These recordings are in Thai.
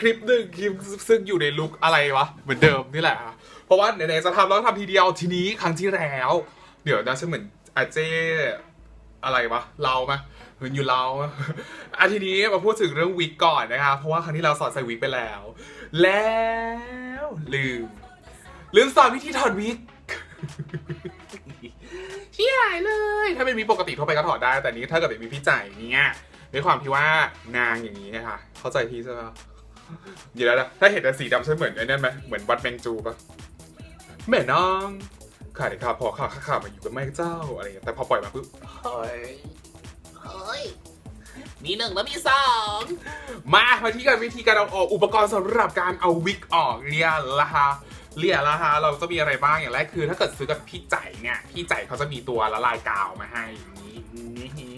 คลิปหนึ่งคลิปซึ่งอยู่ในลุคอะไรวะ เหมือนเดิมนี่แหละ เพราะว่าไหนๆจะทำแล้วทำทีเดียวทีนี้ครั้งที่แล้ว เดี๋ยวนะฉันเหมือนอาเจอะไรวะเรามะเหมือนอยู่เราอะทีนี้มาพูดถึงเรื่องวิกก่อนนะคะเพราะว่าครั้งที่เราสอนใส่วิกไปแล้ว แล้วลืม ลืมสอนวิธีถอดวิกเชี่ยเลย ถ้าเป็นวิกปกติทั่วไปก็ถอดได้ แต่นี้ถ้าเกิดเป็นวิกพี่จ่ายเนี่ยด้วยความที่ว่านางอย่างนี้นะคะเข้าใจพี่ใช่ไหม เดี๋ยวนะถ้าเห็นแต่สีดำใช่เหมือนไอ้นั่นไหมเหมือนวัดแมงจูปะแม่น้องข้าเด็กข้าพอข้าข้าข้ามาอยู่กับแม่เจ้าอะไรอย่างเงี้ยแต่พอปล่อยมาปุ๊บเฮ้ยเฮ้ย มีหนึ่งแล้วมีสองมามาที่การวิธีการเอาออกอุปกรณ์สำหรับการเอาวิกออกเรียละฮะเรียละฮะเราจะมีอะไรบ้างอย่างแรกคือ ถ้าเกิดซื้อกับพี่ใจเนี่ยพี่ใจเขาจะมีตัวละลายกาวมาให้อย่างนี้นี่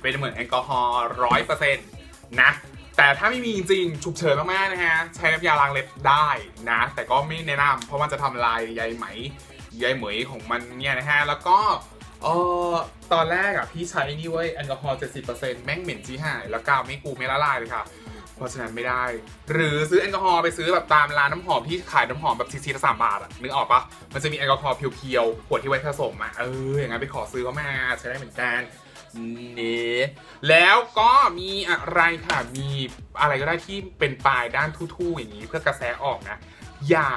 เป็นเหมือนแอลกอฮอล์ร้อยเปอร์เซ็นต์นะ แต่ถ้าไม่มีจริงฉุกเฉินมากๆนะฮะใช้น้ำยาล้างเล็บได้นะ แต่ก็ไม่แนะนำเพราะมันจะทำลายใยไหมใยเหมยของมันเนี่ยนะฮะแล้วก็เออตอนแรกอะพี่ใช้นี่เว้ยแอลกอฮอล์70%แม่งเหม็นจี้หาย แล้วกาวไม่กูไม่ละลายเลยค่ะ เพราะฉะนั้นไม่ได้ หรือซื้อแอลกอฮอล์ไปซื้อแบบตามร้านน้ำหอมที่ขายน้ำหอมแบบซีซีละสามบาทอะนึกออกปะมันจะมีแอลกอฮอล์เพียวๆขวดที่ไว้ผสมอะเอออย่างนั้นไปขอซื้อเขามาใช้ได้เหมือนกัน นี่แล้วก็มีอะไรค่ะ มีอะไรก็ได้ที่เป็นปลายด้านทู่ๆอย่างนี้ เพื่อกระแสออกนะ อย่า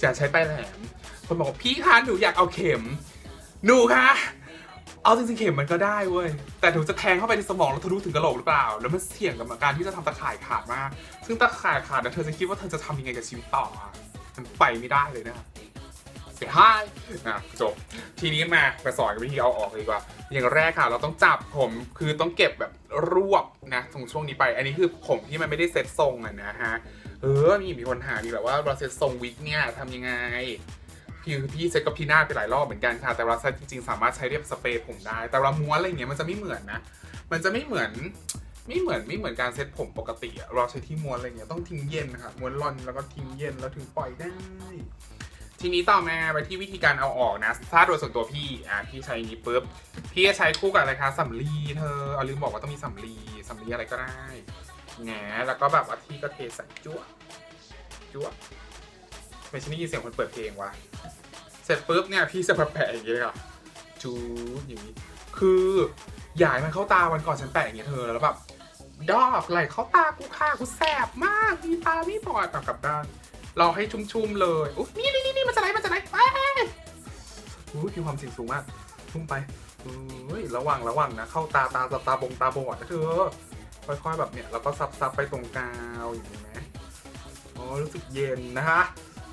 อย่าใช้ปลายแหลม คนบอกพี่คะหนูอยากเอาเข็ม หนูคะเอาจริงๆเข็มมันก็ได้เว้ย แต่ถูจะแทงเข้าไปในสมองแล้วทะลุถึงกระโหลกหรือเปล่า แล้วมันเสี่ยงกับการที่จะทำตะข่ายขาดมาก ซึ่งตะข่ายขาดนะเธอจะคิดว่าเธอจะทำยังไงกับชีวิตต่อมันไปไม่ได้เลยนะ เสียหายนะจบทีนี้มาไปสอนวิธีเอาออกดีกว่า อย่างแรกค่ะ เราต้องจับผมคือต้องเก็บแบบรวบนะตรงช่วงนี้ไป อันนี้คือผมที่มันไม่ได้เซ็ตทรงอะนะฮะเออมีมีคนถามดีแบบว่าเราเซ็ตทรงวิกเนี่ยทำยังไงพี่พี่เซ็ตกับพี่หน้าไปหลายรอบเหมือนกันค่ะ แต่เราใช้จริง ๆ สามารถใช้เรียบสเปรย์ผมได้ แต่เราม้วนอะไรเงี้ยมันจะไม่เหมือนนะ มันจะไม่เหมือนไม่เหมือนไม่เหมือนการเซ็ตผมปกติอะเราใช้ที่ม้วนอะไรเงี้ยต้องทิ้งเย็นนะคะม้วนร่อนแล้วก็ทิ้งเย็นแล้วถึงปล่อยได้ ทีนี้ต่อมาไปที่วิธีการเอาออกนะ ถ้าโดยส่วนตัวพี่อะพี่ใช้นี้ปุ๊บ พี่จะใช้คู่กับอะไรคะสำลีเธอเอาลืมบอกว่าต้องมีสำลีสำลีอะไรก็ได้แหนแล้วก็แบบว่าที่ก็เทใส่จั่วจั่วไม่ใช่ได้ยินเสียงคนเปิดเพลงวะเสร็จปุ๊บเนี่ยพี่จะมาแปะอย่างเงี้ยค่ะจูอย่างนี้ คืออยากให้มันเข้าตาวันก่อนฉันแปะอย่างเงี้ยเธอแล้วแบบดอกไหลเข้าตากูค่ะกูแสบมากมีตาไม่บอดกลับด้าน เราให้ชุ่มๆเลยอุ๊ยนี่นี่นี่มันจะไหลมันจะไหลไปอุ้ยมีความเสี่ยงสูงมากชุ่มไปเฮ้ยระวังระวังนะเข้าตาตาตาตาบงตาบอดนะเธอค่อยๆแบบเนี้ยแล้วก็ซับๆไปตรงกาวอย่างนี้ไหมอ๋อรู้สึกเย็นนะคะ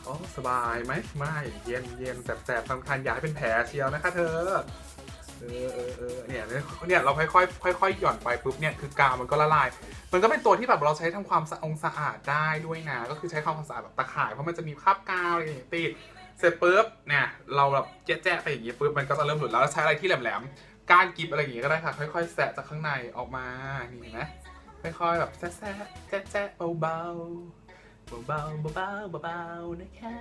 อ๋อสบายไหมไม่เย็นเย็นแสบๆสำคัญอย่าให้เป็นแผลเชียวนะคะเธอ เออเออเออเนี่ยเนี่ยเราค่อยๆค่อยๆหย่อนไปปุ๊บเนี่ยคือกาวมันก็ละลาย มันก็เป็นตัวที่แบบเราใช้ทำความสะองสะอาดได้ด้วยนะ ก็คือใช้ความสะอาดแบบตะข่ายเพราะมันจะมีคราบกาวอะไรอย่างเงี้ยติดเสร็จปุ๊บเนี่ยเราแบบแจ๊ะๆไปอย่างเงี้ยปุ๊บมันก็จะเริ่มหลุดแล้วใช้อะไรที่แหลมๆก้านกิบอะไรอย่างเงี้ยก็ได้ค่ะค่อยๆแสะจากข้างในออกมานี่เห็นไหมค่อยๆแบบแซะๆแจ๊ะๆเบาเบาๆเบาๆเบาๆเบาๆนะคะ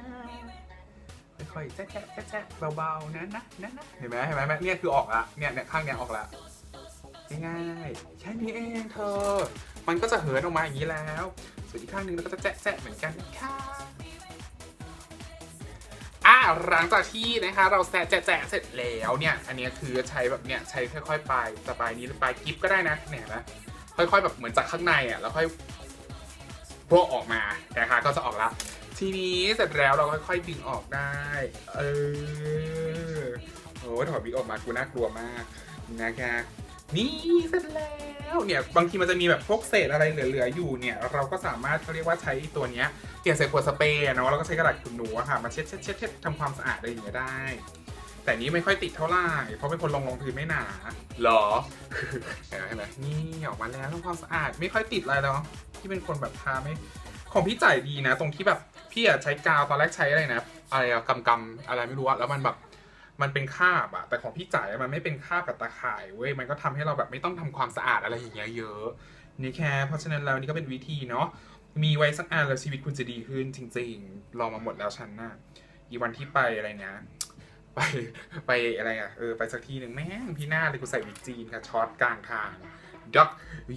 ค่อยๆแจ๊ะแจ๊ะแจ๊ะแจ๊ะเบาๆนะนะนะนะเห็นไหมเห็นไหมเนี่ยคือออกละเนี่ยเนี่ยข้างเนี้ยออกละง่ายๆแค่นี้เองเธอ มันก็จะเหินออกมาอย่างนี้แล้ว ส่วนอีกข้างหนึ่งเราก็จะแจ๊ะแจ๊ะเหมือนกันนะคะอะหลังจากที่นะคะเราแซะแจ๊ะเสร็จแล้วเนี่ย อันนี้คือใช้แบบเนี่ยใช้ค่อย ๆ ไปสปลายนี้หรือปลายกิฟก็ได้นะเนี่ยนะค่อยๆแบบเหมือนจากข้างในอะแล้วค่อยพวกออกมานะคะก็จะออกละ ทีนี้เสร็จแล้วเราค่อยๆดึงออกได้ เออโอ้ยถอดวิกออกมากูน่ากลัวมากนะคะนี่เสร็จแล้วเนี่ยบางทีมันจะมีแบบพวกเศษอะไรเหลือๆอยู่เนี่ย เราก็สามารถเขาเรียกว่าใช้ตัวเนี้ยเปลี่ยนใส่ขวดสเปรย์เนาะแล้วก็ใช้กระดาษขนหนูอะค่ะมาเช็ดเช็ดเช็ดเช็ดทำความสะอาดอะไรอย่างเงี้ยได้ แต่นี้ไม่ค่อยติดเท่าไหร่เพราะเป็นคนลงรองพื้นไม่หนาหรอเห็นไหมเห็นไหมนี่ออกมาแล้วทำความสะอาดไม่ค่อยติดอะไรเนาะที่เป็นคนแบบทาไม่ ของพี่จ่ายดีนะ ตรงที่แบบพี่อะใช้กาวตอนแรกใช้อะไรนะอะไรอะกำกำอะไรไม่รู้อะแล้วมันแบบมันเป็นคาบอะแต่ของพี่จ่ายมันไม่เป็นคาบกับตาข่ายเว้ยมันก็ทำให้เราแบบไม่ต้องทำความสะอาดอะไรอย่างเงี้ยเยอะนี่แค่เพราะฉะนั้นแล้วนี่ก็เป็นวิธีเนาะมีไว้สักอันแล้วชีวิตคุณจะดีขึ้นจริงๆลองมาหมดแล้วฉันน่ะอีวันที่ไปอะไรนะไปไปอะไรอะเออไปสักทีหนึ่งแม่งพี่หน้าเลยกูใส่วิกจีนค่ะช็อตกลางทางด็อก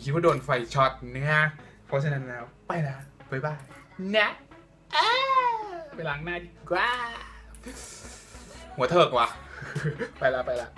คิดว่าโดนไฟช็อตเนี่ยเพราะฉะนั้นแล้วไปละไป บ๊ายบายนะอ้าไปล้างหน้าดีกว่า หัวเถิกว่ะ ไปละไปละ